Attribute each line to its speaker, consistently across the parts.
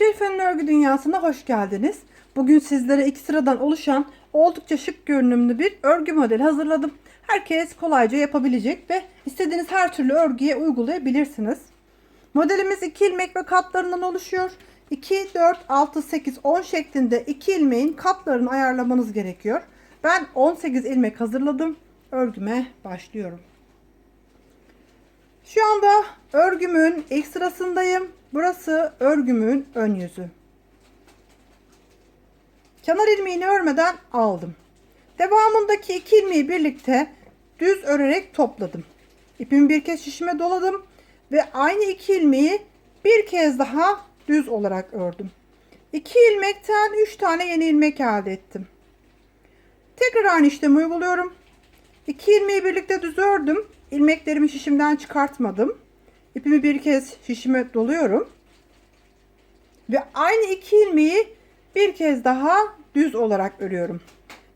Speaker 1: Şerife'nin örgü dünyasına hoş geldiniz. Bugün sizlere iki sıradan oluşan oldukça şık görünümlü bir örgü modeli hazırladım. Herkes kolayca yapabilecek ve istediğiniz her türlü örgüye uygulayabilirsiniz. Modelimiz 2 ilmek ve katlarından oluşuyor. 2, 4, 6, 8, 10 şeklinde 2 ilmeğin katlarını ayarlamanız gerekiyor. Ben 18 ilmek hazırladım. Örgüme başlıyorum. Şu anda örgümün ilk sırasındayım. Burası örgümün ön yüzü. Kenar ilmeğini örmeden aldım. Devamındaki iki ilmeği birlikte düz örerek topladım. İpimi bir kez şişime doladım ve aynı iki ilmeği bir kez daha düz olarak ördüm. İki ilmekten üç tane yeni ilmek elde ettim. Tekrar aynı işlemi uyguluyorum. İki ilmeği birlikte düz ördüm. İlmeklerimi şişimden çıkartmadım. İpimi bir kez şişime doluyorum. Ve aynı iki ilmeği bir kez daha düz olarak örüyorum.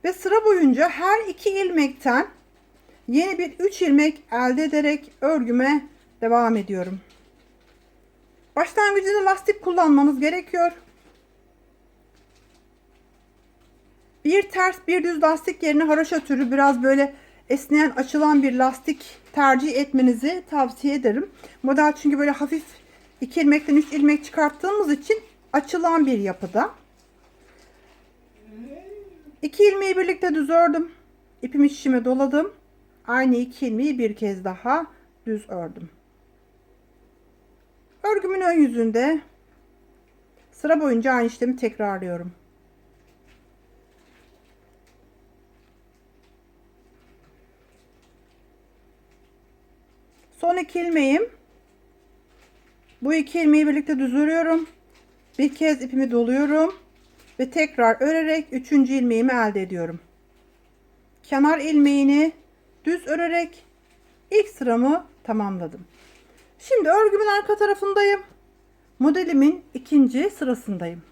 Speaker 1: Ve sıra boyunca her iki ilmekten yeni bir üç ilmek elde ederek örgüme devam ediyorum. Başlangıcında lastik kullanmanız gerekiyor. Bir ters bir düz lastik yerine haroşa türü biraz böyle esneyen açılan bir lastik tercih etmenizi tavsiye ederim. Model çünkü böyle hafif 2 ilmekten 3 ilmek çıkarttığımız için açılan bir yapıda. 2 ilmeği birlikte düz ördüm. İpimi şişime doladım. Aynı 2 ilmeği bir kez daha düz ördüm. Örgümün ön yüzünde sıra boyunca aynı işlemi tekrarlıyorum. Son iki ilmeğim. Bu iki ilmeği birlikte düz örüyorum. Bir kez ipimi doluyorum. Ve tekrar örerek üçüncü ilmeğimi elde ediyorum. Kenar ilmeğini düz örerek ilk sıramı tamamladım. Şimdi örgümün arka tarafındayım. Modelimin ikinci sırasındayım.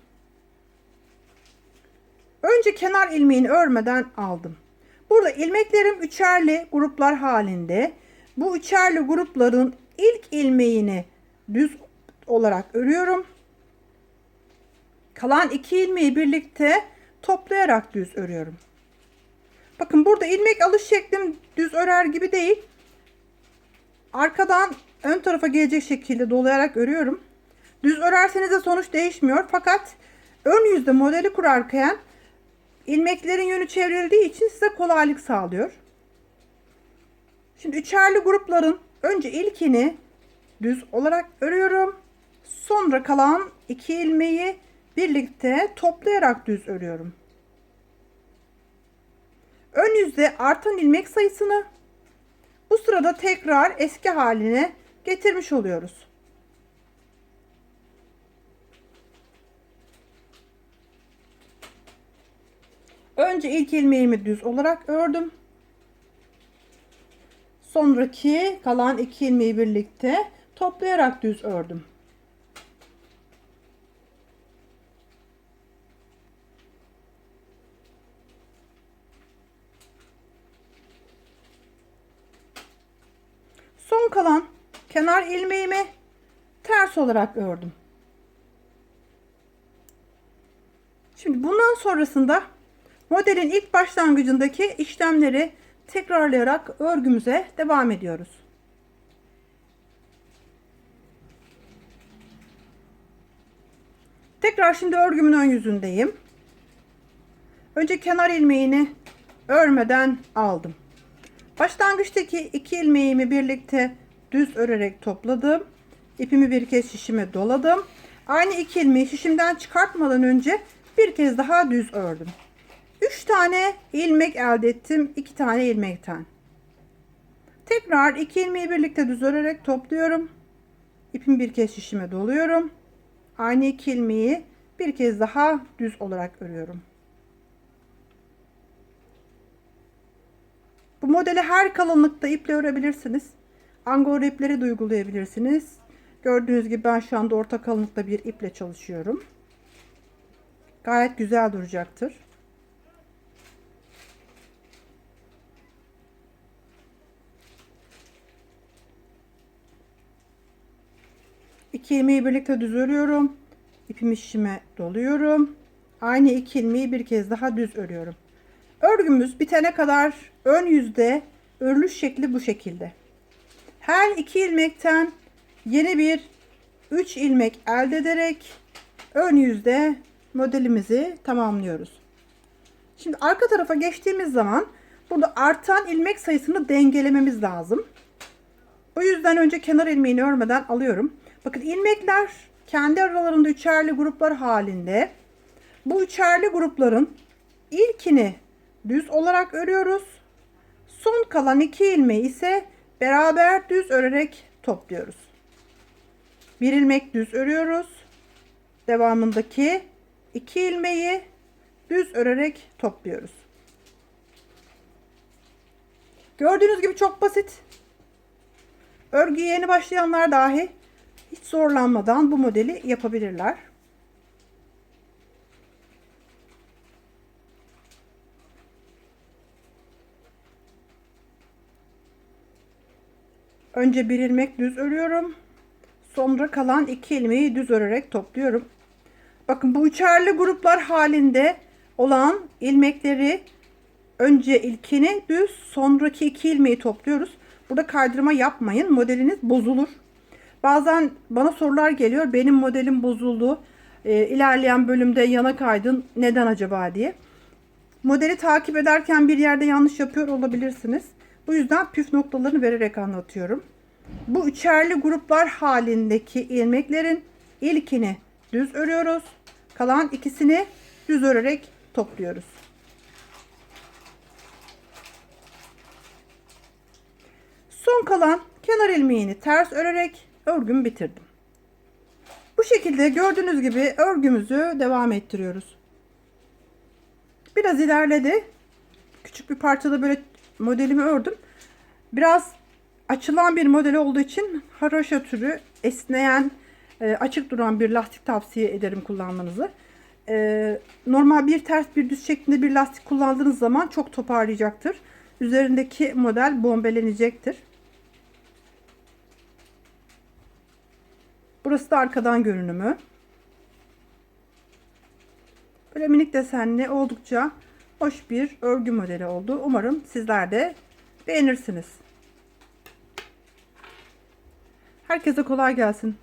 Speaker 1: Önce kenar ilmeğini örmeden aldım. Burada ilmeklerim üçerli gruplar halinde. Bu üçerli grupların ilk ilmeğini düz olarak örüyorum. Kalan iki ilmeği birlikte toplayarak düz örüyorum. Bakın burada ilmek alış şeklim düz örer gibi değil. Arkadan ön tarafa gelecek şekilde dolayarak örüyorum. Düz örerseniz de sonuç değişmiyor. Fakat ön yüzde modeli kurarken ilmeklerin yönü çevrildiği için size kolaylık sağlıyor. Şimdi üçerli grupların önce ilkini düz olarak örüyorum. Sonra kalan iki ilmeği birlikte toplayarak düz örüyorum. Ön yüzde artan ilmek sayısını bu sırada tekrar eski haline getirmiş oluyoruz. Önce ilk ilmeğimi düz olarak ördüm. Sonraki kalan iki ilmeği birlikte toplayarak düz ördüm. Son kalan kenar ilmeğimi ters olarak ördüm. Şimdi bundan sonrasında modelin ilk başlangıcındaki işlemleri tekrarlayarak örgümüze devam ediyoruz. Tekrar şimdi örgümün ön yüzündeyim. Önce kenar ilmeğini örmeden aldım. Başlangıçtaki iki ilmeğimi birlikte düz örerek topladım. İpimi bir kez şişime doladım. Aynı iki ilmeği şişimden çıkartmadan önce bir kez daha düz ördüm. 3 tane ilmek elde ettim. 2 tane ilmekten. Tekrar 2 ilmeği birlikte düz örerek topluyorum. İpimi bir kez şişime doluyorum. Aynı 2 ilmeği bir kez daha düz olarak örüyorum. Bu modeli her kalınlıkta iple örebilirsiniz. Angora ipleri de uygulayabilirsiniz. Gördüğünüz gibi ben şu anda orta kalınlıkta bir iple çalışıyorum. Gayet güzel duracaktır. İki ilmeği birlikte düz örüyorum. ipimi şişime doluyorum. Aynı iki ilmeği bir kez daha düz örüyorum. Örgümüz bitene kadar ön yüzde örülüş şekli bu şekilde. Her iki ilmekten yeni bir 3 ilmek elde ederek ön yüzde modelimizi tamamlıyoruz. Şimdi arka tarafa geçtiğimiz zaman burada artan ilmek sayısını dengelememiz lazım. O yüzden önce kenar ilmeğini örmeden alıyorum. Bakın ilmekler kendi aralarında üçerli gruplar halinde. Bu üçerli grupların ilkini düz olarak örüyoruz. Son kalan iki ilmeği ise beraber düz örerek topluyoruz. Bir ilmek düz örüyoruz. Devamındaki iki ilmeği düz örerek topluyoruz. Gördüğünüz gibi çok basit. Örgüye yeni başlayanlar dahi hiç zorlanmadan bu modeli yapabilirler. Önce bir ilmek düz örüyorum. Sonra kalan iki ilmeği düz örerek topluyorum. Bakın bu üçerli gruplar halinde olan ilmekleri önce ilkini düz sonraki iki ilmeği topluyoruz. Burada kaydırma yapmayın. Modeliniz bozulur. Bazen bana sorular geliyor. Benim modelim bozuldu. E, ilerleyen bölümde yana kaydın. Neden acaba diye. Modeli takip ederken bir yerde yanlış yapıyor olabilirsiniz. Bu yüzden püf noktalarını vererek anlatıyorum. Bu üçerli gruplar halindeki ilmeklerin ilkini düz örüyoruz. Kalan ikisini düz örerek topluyoruz. Son kalan kenar ilmeğini ters örerek örgümü bitirdim. Bu şekilde gördüğünüz gibi örgümüzü devam ettiriyoruz. Biraz ilerledi. Küçük bir parçada böyle modelimi ördüm. Biraz açılan bir model olduğu için haroşa türü esneyen e, açık duran bir lastik tavsiye ederim kullanmanızı. E, normal bir ters bir düz şeklinde bir lastik kullandığınız zaman çok toparlayacaktır. Üzerindeki model bombelenecektir. Burası da arkadan görünümü. Böyle minik desenli oldukça hoş bir örgü modeli oldu. Umarım sizler de beğenirsiniz. Herkese kolay gelsin.